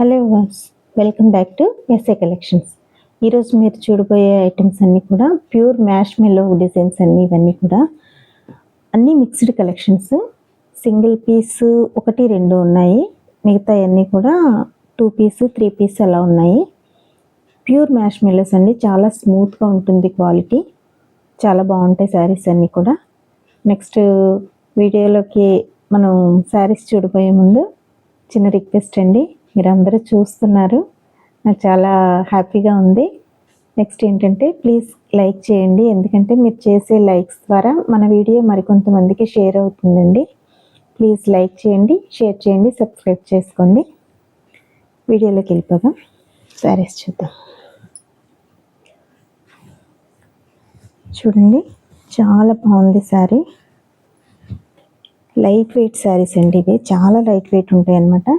Hello was welcome back to SA collections. ఈరోజు మీరు చూడబోయే ఐటమ్స్ అన్నీ కూడా ప్యూర్ మ్యాష్ మెల్లో డిజైన్స్ అన్నీ ఇవన్నీ కూడా అన్నీ మిక్స్డ్ కలెక్షన్స్. సింగిల్ పీస్ ఒకటి రెండు ఉన్నాయి. మిగతా అన్నీ కూడా టూ పీస్ త్రీ పీస్ అలా ఉన్నాయి. ప్యూర్ మ్యాష్ మెల్లోస్ అండి. చాలా స్మూత్గా ఉంటుంది క్వాలిటీ. చాలా బాగుంటాయి శారీస్ అన్నీ కూడా. నెక్స్ట్ వీడియోలోకి మనం శారీస్ చూడబోయే ముందు చిన్న రిక్వెస్ట్ అండి. మీరందరూ చూస్తున్నారు. నాకు చాలా హ్యాపీగా ఉంది. నెక్స్ట్ ఏంటంటే ప్లీజ్ లైక్ చేయండి. ఎందుకంటే మీరు చేసే లైక్స్ ద్వారా మన వీడియో మరికొంతమందికి షేర్ అవుతుందండి. ప్లీజ్ లైక్ చేయండి షేర్ చేయండి సబ్స్క్రైబ్ చేసుకోండి. వీడియోలోకి వెళ్ళిపోదాం. శారీస్ చూద్దాం. చూడండి చాలా బాగుంది శారీ. లైట్ వెయిట్ శారీస్ అండి ఇవి. చాలా లైట్ వెయిట్ ఉంటాయి అన్నమాట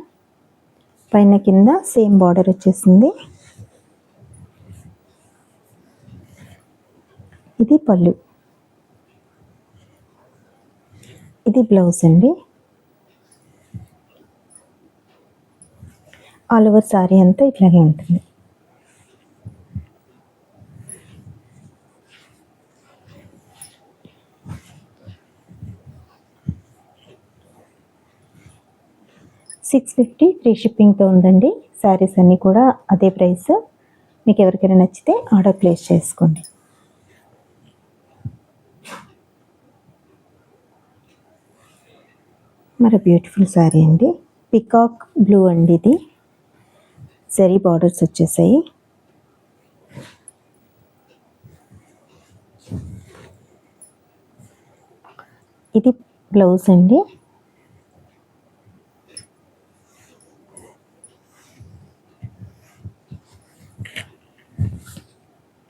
పైన కింద సేమ్ బార్డర్ వచ్చేసింది. ఇది పళ్ళు. ఇది బ్లౌజ్ అండి. ఆల్ ఓవర్ శారీ అంతా ఇట్లాగే ఉంటుంది. సిక్స్ ఫిఫ్టీ ఫ్రీ షిప్పింగ్తో ఉందండి. శారీస్ అన్నీ కూడా అదే ప్రైస్. మీకు ఎవరికైనా నచ్చితే ఆర్డర్ ప్లేస్ చేసుకోండి. మరి బ్యూటిఫుల్ శారీ అండి. పికాక్ బ్లూ అండి ఇది. సరీ బార్డర్స్ వచ్చేసాయి. ఇది బ్లౌజ్ అండి.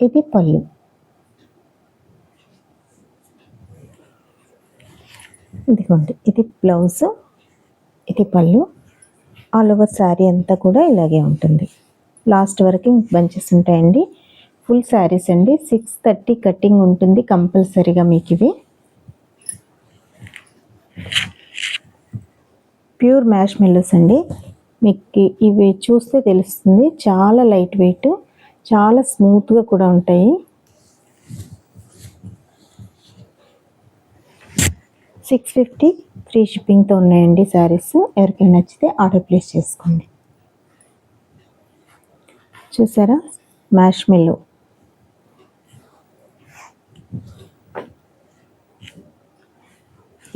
ఇది పళ్ళు. ఇదిగోండి ఇది బ్లౌజ్ ఇది పళ్ళు. ఆల్ ఓవర్ శారీ అంతా కూడా ఇలాగే ఉంటుంది. లాస్ట్ వరకు బంచెస్ ఉంటాయండి. ఫుల్ శారీస్ అండి. సిక్స్ థర్టీ కటింగ్ ఉంటుంది కంపల్సరీగా మీకు ఇవి. ప్యూర్ మ్యాష్ మిల్లర్స్ అండి. మీకు ఇవి చూస్తే తెలుస్తుంది. చాలా లైట్ వెయిట్ చాలా స్మూత్గా కూడా ఉంటాయి. సిక్స్ ఫిఫ్టీ ఫ్రీ షిప్పింగ్తో ఉన్నాయండి శారీస్ ఎవరికైనా నచ్చితే ఆర్డర్ ప్లేస్ చేసుకోండి. చూసారా? మ్యాష్ మిల్లు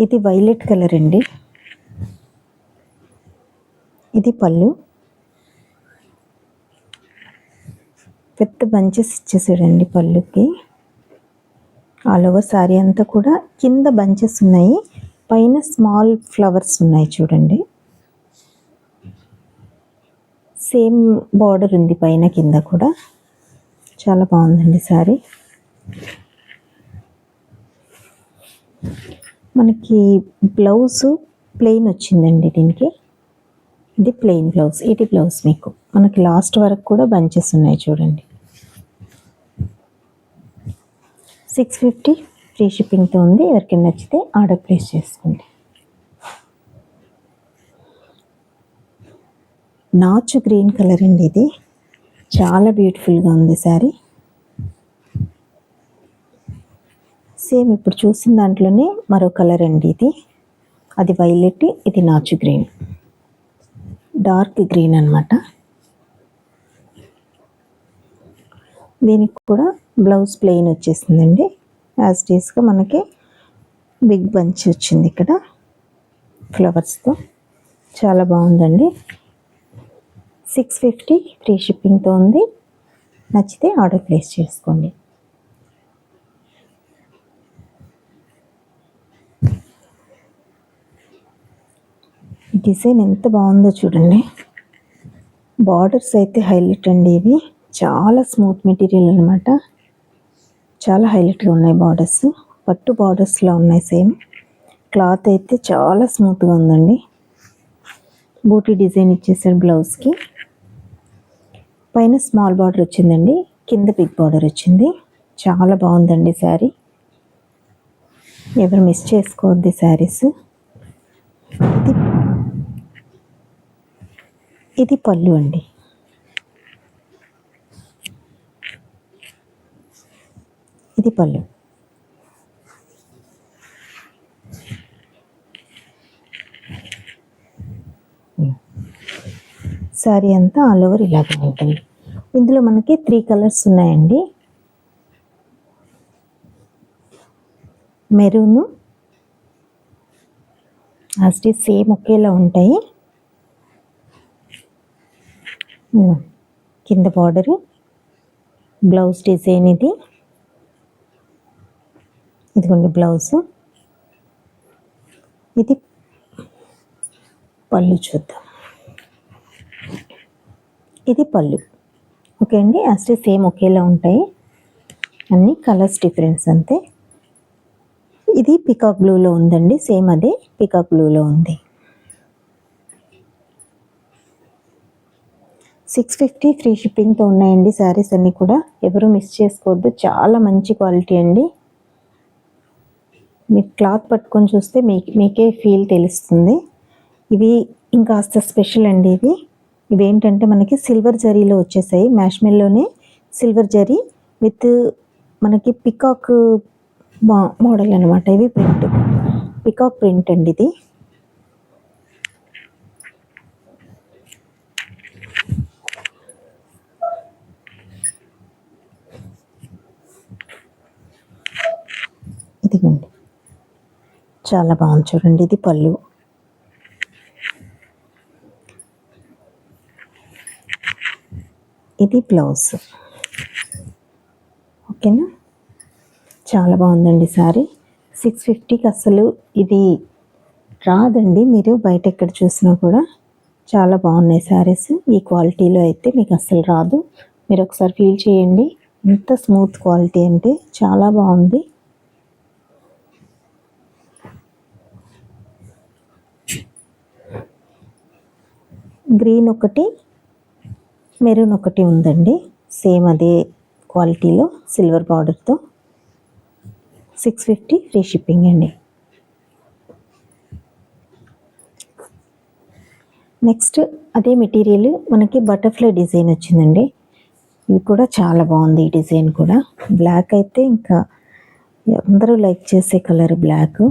ఇది వైలెట్ కలర్ అండి. ఇది పళ్ళు. పెద్ద బంచెస్ ఇచ్చేసాడండి పళ్ళుకి. ఆల్ ఓవర్ శారీ అంతా కూడా కింద బంచెస్ ఉన్నాయి. పైన స్మాల్ ఫ్లవర్స్ ఉన్నాయి చూడండి. సేమ్ బార్డర్ ఉంది పైన కింద కూడా. చాలా బాగుందండి శారీ మనకి బ్లౌజ్ ప్లెయిన్ వచ్చిందండి దీనికి. ఇది ప్లెయిన్ బ్లౌజ్ ఇది బ్లౌజ్ మీకు. మనకి లాస్ట్ వరకు కూడా బంచెస్ ఉన్నాయి చూడండి. సిక్స్ ఫిఫ్టీ ఫ్రీ షిప్పింగ్తో ఉంది. ఎవరికైనా నచ్చితే ఆర్డర్ ప్లేస్ చేసుకోండి. నాచు గ్రీన్ కలర్ అండి ఇది. చాలా బ్యూటిఫుల్గా ఉంది శారీ. సేమ్ ఇప్పుడు చూసిన దాంట్లోనే మరో కలర్ అండి ఇది. అది వైలెట్ ఇది నాచు గ్రీన్. డార్క్ గ్రీన్ అనమాట దీనికి కూడా బ్లౌజ్ ప్లెయిన్ వచ్చేసిందండి. యాజ్ డీస్గా మనకి బిగ్ బంచ్ వచ్చింది ఇక్కడ. ఫ్లవర్స్తో చాలా బాగుందండి. సిక్స్ ఫిఫ్టీ ఫ్రీ షిప్పింగ్తో ఉంది. నచ్చితే ఆర్డర్ ప్లేస్ చేసుకోండి. డిజైన్ ఎంత బాగుందో చూడండి. బార్డర్స్ అయితే హైలైట్ అండి ఇవి. చాలా స్మూత్ మెటీరియల్ అనమాట చాలా హైలైట్గా ఉన్నాయి బార్డర్స్ పట్టు బార్డర్స్లో ఉన్నాయి సేమ్ క్లాత్ అయితే చాలా స్మూత్గా ఉందండి. బూటీ డిజైన్ ఇచ్చేసాడు బ్లౌజ్కి పైన స్మాల్ బార్డర్ వచ్చిందండి. కింద బిగ్ బార్డర్ వచ్చింది. చాలా బాగుందండి శారీ ఎవరు మిస్ చేసుకోవద్ది శారీస్ ఇది ఇది పళ్ళు అండి. ఇది పళ్ళు. శారీ అంతా ఆల్ ఓవర్ ఇలాగే ఉంటుంది. ఇందులో మనకి త్రీ కలర్స్ ఉన్నాయండి. మెరూను లాస్ట్ సేమ్ ఒకేలా ఉంటాయి. కింద బార్డరు బ్లౌజ్ డిజైన్ ఇది. ఇదిగోండి బ్లౌజ్. ఇది పళ్ళు చూద్దాం. ఇది పళ్ళు. ఓకే అండి? అసలు సేమ్ ఒకేలా ఉంటాయి. అన్ని కలర్స్ డిఫరెన్స్ అంతే. ఇది పికాక్ బ్లూలో ఉందండి. సేమ్ అదే పికాక్ బ్లూలో ఉంది. సిక్స్ ఫిఫ్టీ ఫ్రీ షిప్పింగ్తో ఉన్నాయండి శారీస్ అన్నీ కూడా. ఎవరు మిస్ చేసుకోవద్దు. చాలా మంచి క్వాలిటీ అండి. మీరు క్లాత్ పట్టుకొని చూస్తే మీకు మీకే ఫీల్ తెలుస్తుంది. ఇవి ఇంకాస్త స్పెషల్ అండి ఇవి. ఇవేంటంటే మనకి సిల్వర్ జరీలో వచ్చేసాయి. మ్యాష్మెల్లోనే సిల్వర్ జరీ విత్ మనకి పికాక్ మోడల్ అనమాట ఇవి ప్రింట్. పికాక్ ప్రింట్ అండి ఇది. ఇదిగోండి. చాలా బాగుంది చూడండి ఇది పళ్ళు. ఇది బ్లౌజ్. ఓకేనా? చాలా బాగుందండి సారీ. సిక్స్ ఫిఫ్టీకి అసలు ఇది రాదండి మీరు బయట ఎక్కడ చూసినా కూడా. చాలా బాగున్నాయి శారీస్ ఈ క్వాలిటీలో అయితే మీకు అస్సలు రాదు. మీరు ఒకసారి ఫీల్ చేయండి. ఎంత స్మూత్ క్వాలిటీ అంటే చాలా బాగుంది. గ్రీన్ ఒకటి మెరూన్ ఒకటి ఉందండి. సేమ్ అదే క్వాలిటీలో సిల్వర్ బార్డర్తో సిక్స్ ఫిఫ్టీ ఫ్రీ షిప్పింగ్ అండి. నెక్స్ట్ అదే మెటీరియల్ మనకి బటర్ఫ్లై డిజైన్ వచ్చిందండి. ఇది కూడా చాలా బాగుంది ఈ డిజైన్ కూడా. బ్లాక్ అయితే ఇంకా అందరూ లైక్ చేసే కలర్ బ్లాక్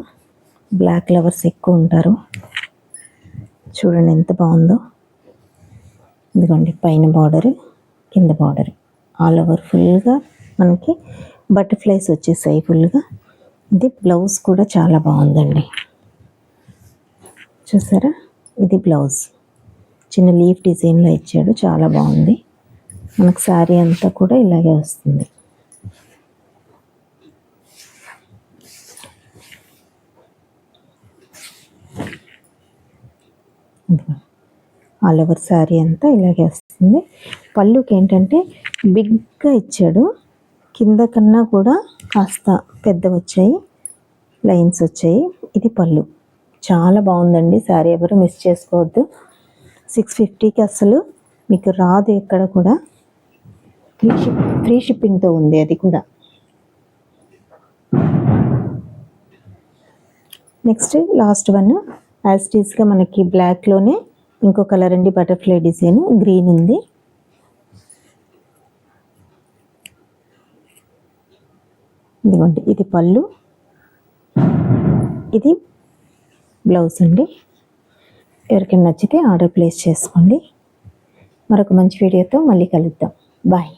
బ్లాక్ లవర్స్ ఎక్కువ ఉంటారు. చూడండి ఎంత బాగుందో. ఇదిగోండి పైన బార్డరు కింద బార్డర్ ఆల్ ఓవర్ ఫుల్గా మనకి బటర్ఫ్లైస్ వచ్చేసాయి ఫుల్గా ఇది బ్లౌజ్ కూడా చాలా బాగుందండి. చూసారా? ఇది బ్లౌజ్ చిన్న లీఫ్ డిజైన్లో ఇచ్చాడు చాలా బాగుంది. మనకు శారీ అంతా కూడా ఇలాగే వస్తుంది. ఆల్ ఓవర్ శారీ అంతా ఇలాగే వస్తుంది. పళ్ళుకి ఏంటంటే బిగ్గా ఇచ్చాడు. కింద కన్నా కూడా కాస్త పెద్ద వచ్చాయి. లైన్స్ వచ్చాయి. ఇది పళ్ళు. చాలా బాగుందండి. శారీ ఎవరు మిస్ చేసుకోవద్దు. సిక్స్ ఫిఫ్టీకి అసలు మీకు రాదు ఎక్కడ కూడా. ఫ్రీ షిప్ ఫ్రీ షిప్పింగ్తో ఉంది అది కూడా. Next last one. యాజ్ టీస్గా మనకి బ్లాక్లోనే ఇంకో కలర్ అండి బటర్ఫ్లై డిజైన్ గ్రీన్ ఉంది. ఇదిగోండి ఇది పళ్ళు. ఇది బ్లౌజ్ అండి. ఎవరికైనా నచ్చితే ఆర్డర్ ప్లేస్ చేసుకోండి. మరొక మంచి వీడియోతో మళ్ళీ కలుద్దాం. బాయ్.